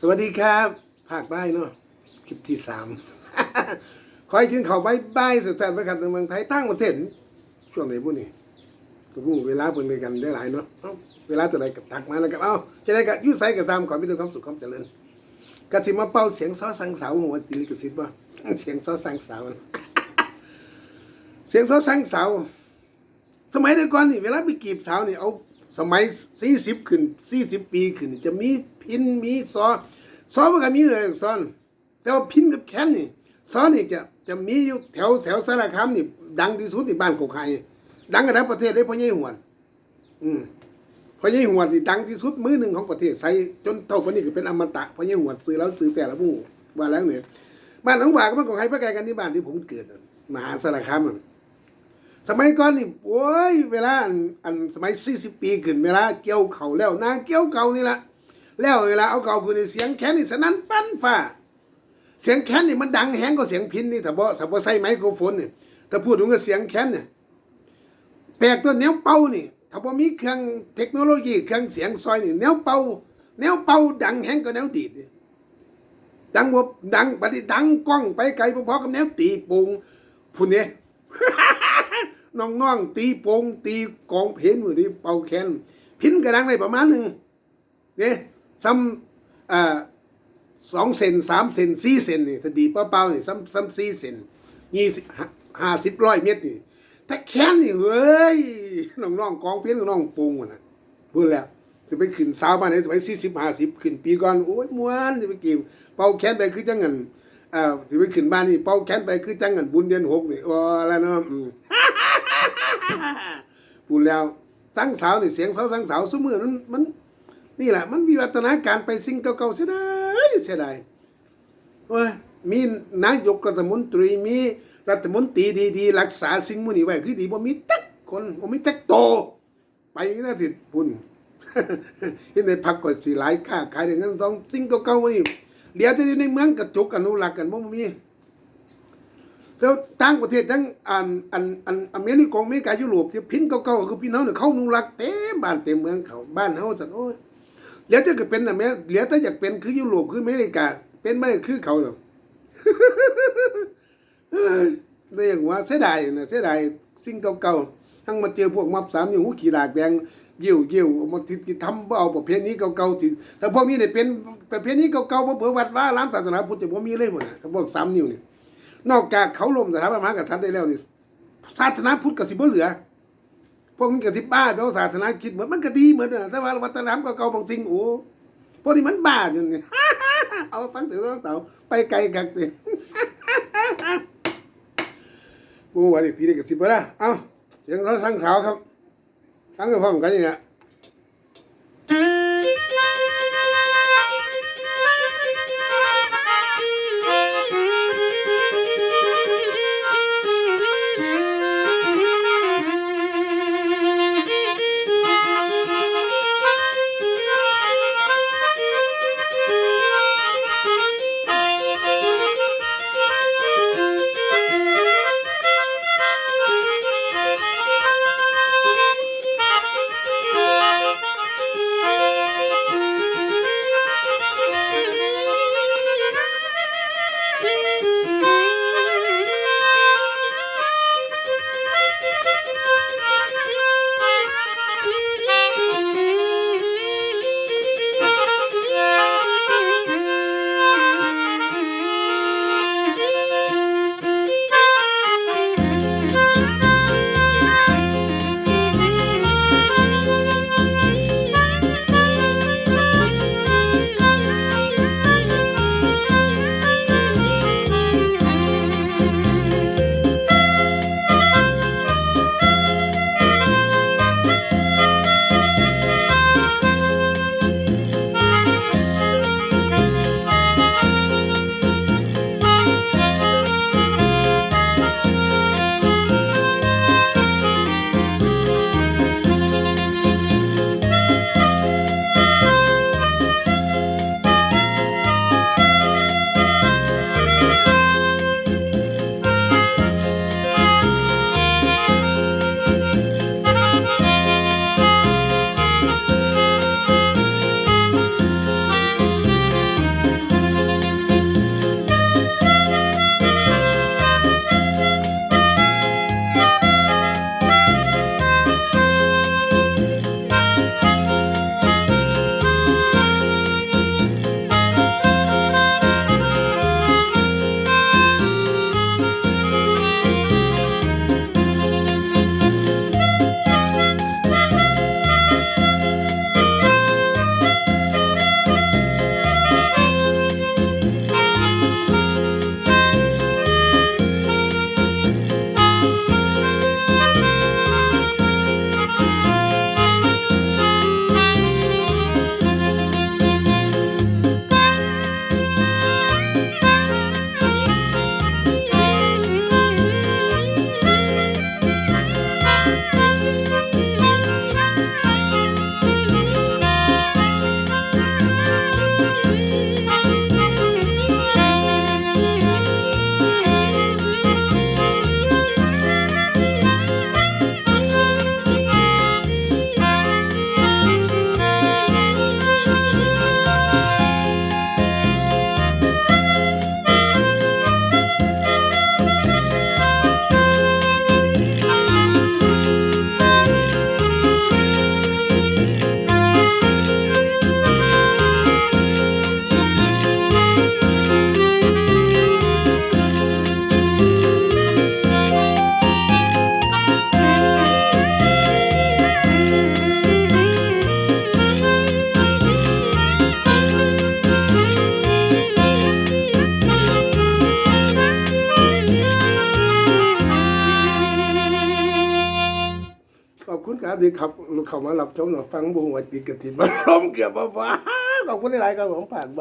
สวัสดีครับภาคใบ่ายเนาะคลิปที่สามคอยกินข้าวใบายบายสุดท้ายไปครับในเมืองไทยตั้งประเทศช่วงไหนพวกนี้ตัวพวกเวลาเพิ่นไปกันได้หลายเนาะเอ้าเวลาตัวใดก็ตักมาแล้วครับเอ้าจะได้ก็อยุ่ใส่กับซามขอมีแต่ความสุขความเจริญกะทิมาเป่าเสียงซอสังสาวหัวติลิกสิทธิ์บ่เสียงซอสังสาวเสียงซอสังสาวสมัยแต่ก่อนนี่เวลาไปกีบสาวนี่เอา สมัยสี่สิบขึ้นสี่สิบปีขึ้น จะมีพินมีซอซอมันก็มีเลยซ้อนแต่ว่าพินกับแค้นนี่ซอนี่จะจะมีอยู่แถวแถวสารคามนี่ ดังที่สุดในบ้านกกไข่ดังกันทั้งประเทศเลยพ่อใหญ่หวน อืมพ่อใหญ่หวนที่ดังที่สุดมือหนึ่งของประเทศใส่จนเท่าปนนี้ก็เป็นอมตะพ่อใหญ่หวนซื้อแล้วซื้อแต่ละผู้ว่าแล้วเนี่ยบ้านหนองหวาก็บ้านกกไข่ไปไกลกันที่บ้านที่ผมเกิดมหาสารคามน่ะ สมัยก่อนนี่โอ้ยเวลาอันอันสมัยสี่สิบปีขึ้นเวลาเกี่ยวเข่าแล้วนาเกี่ยวเก่านี่ละแล้วเวลาเอาเก่าคือเสียงแค้นนี่สนั่นปั้นฟ้า เสียงแค้นนี่มันดังแฮงกว่าเสียงพินนี่ถ้าบ่ถ้าบ่ใส่ไมโครโฟนนี่ถ้าพูดถึงกับเสียงแค้นเนี่ยแปลกตัวแนวเป่านี่ถ้าบ่มีเครื่องเทคโนโลยีเครื่องเสียงซอยนี่แนวเป่าแนวเป่าดังแฮงกว่าแนวดีดนี่ดังบ่ดังบัดนี้ดังกล้องไปไกลพอๆกับแนวตีปุงพุ่นนี่ย น้องๆตีโปงตีกองเพลนมือที่เป่าแคนพินกระดังในประมาณหนึ่งเนี่ยซ้ำสองเซนสามเซนสี่เซนนี่ถ้าดีเปล่าๆนี่ซ้ำซ้ำสี่เซนยี่สิบห้าสิบร้อยเมตรนี่แต่แคนนี่เฮ้ยน้องๆกองเพนน้องโปงนะพูดแล้วจะไปขึ้นสาวบ้านไหนสมัยสี่สิบห้าสิบขึ้นปีก่อนโอ้ยม้วนจะไปกินเป่าแคนไปคือจังเงินอ่าจะไปขึ้นบ้านนี่เป่าแคนไปคือจังเงินบุญเดือนหกนี่โอ้อะไรเนาะอืม พูดแล้วสังสาวนี่เสียงสาวสังสาวสมือมันมัน นี่แหละ มันวิวัฒนาการไปสิ่งเก่าๆเสียดายเสียดายโอ้ยมีนายกรัฐมนตรีมีรัฐมนตรีดีๆรักษาสิ่งมื้อนี้ไว้คือดีบ่มีจักคนบ่มีจักโต ไปนี่นะสิพุ่นเห็นในพักก็สิหลายค่าขายได้เงินต้องสิ่งเก่าๆมื้อนี้เดี๋ยวจะอยู่ในเมืองกระจุกอนุรักษ์กันบ่มี แล้วต่างประเทศทั้งอันอันอันอเมริกาอเมริกายุโรปที่พินเก่าๆคือพี่น้องเนี่ยเขานุรักเต็มบ้านเต็มเมืองเขาบ้านเฮาสันโอ้ยเหลือแต่ก็เป็นอเมริเหลือแต่อยากเป็นคือยุโรปคืออเมริกา เป็นไม่ได้คือเขาหรอกเฮ้ยได้อย่างว่าเสียดายนะเสียดายสิ่งเก่าๆทั้งมาเจอพวกมับสามอยู่หูขี่หลากแดงเยี่ยวเยี่ยวมาทิศทำเอาประเพณีเก่าๆสิแต่พวกนี้เนี่ยเป็นประเพณีเก่าๆเผื่อวัดว่าล้ามศาสนาพุทธจะบ่มีเลยหมดนะถ้าพวกสามนิ้วเนี่ย นอกจากเขาล่มสถาบันมหากษัตริย์ได้แล้วนี่ศาสนาพุทธก็สิบเหลือ พวกนี้ก็สิบบ้าเนาะศาสนาคิดเหมือนมันก็ดีเหมือนนะแต่ว่าวัฒนธรรมเก่าบางสิ่งโอ้พวกนี้มันบ้าจนนี่เอาฟังเสียงเต่าไปไกลกักติกูว่าอีกทีนี้ก็สิบไปละเอ้าเสียงทั้งขาวครับทั้งกับพร้อมกันอย่างเงี้ย คุณครับที่ขับเข้ามารับชมหน่อฟังบุ้งวัติดกระถิ่นมาล้อมเกี่ยวกับว่าขอบคุณหลายๆครับผมฝากบ้าน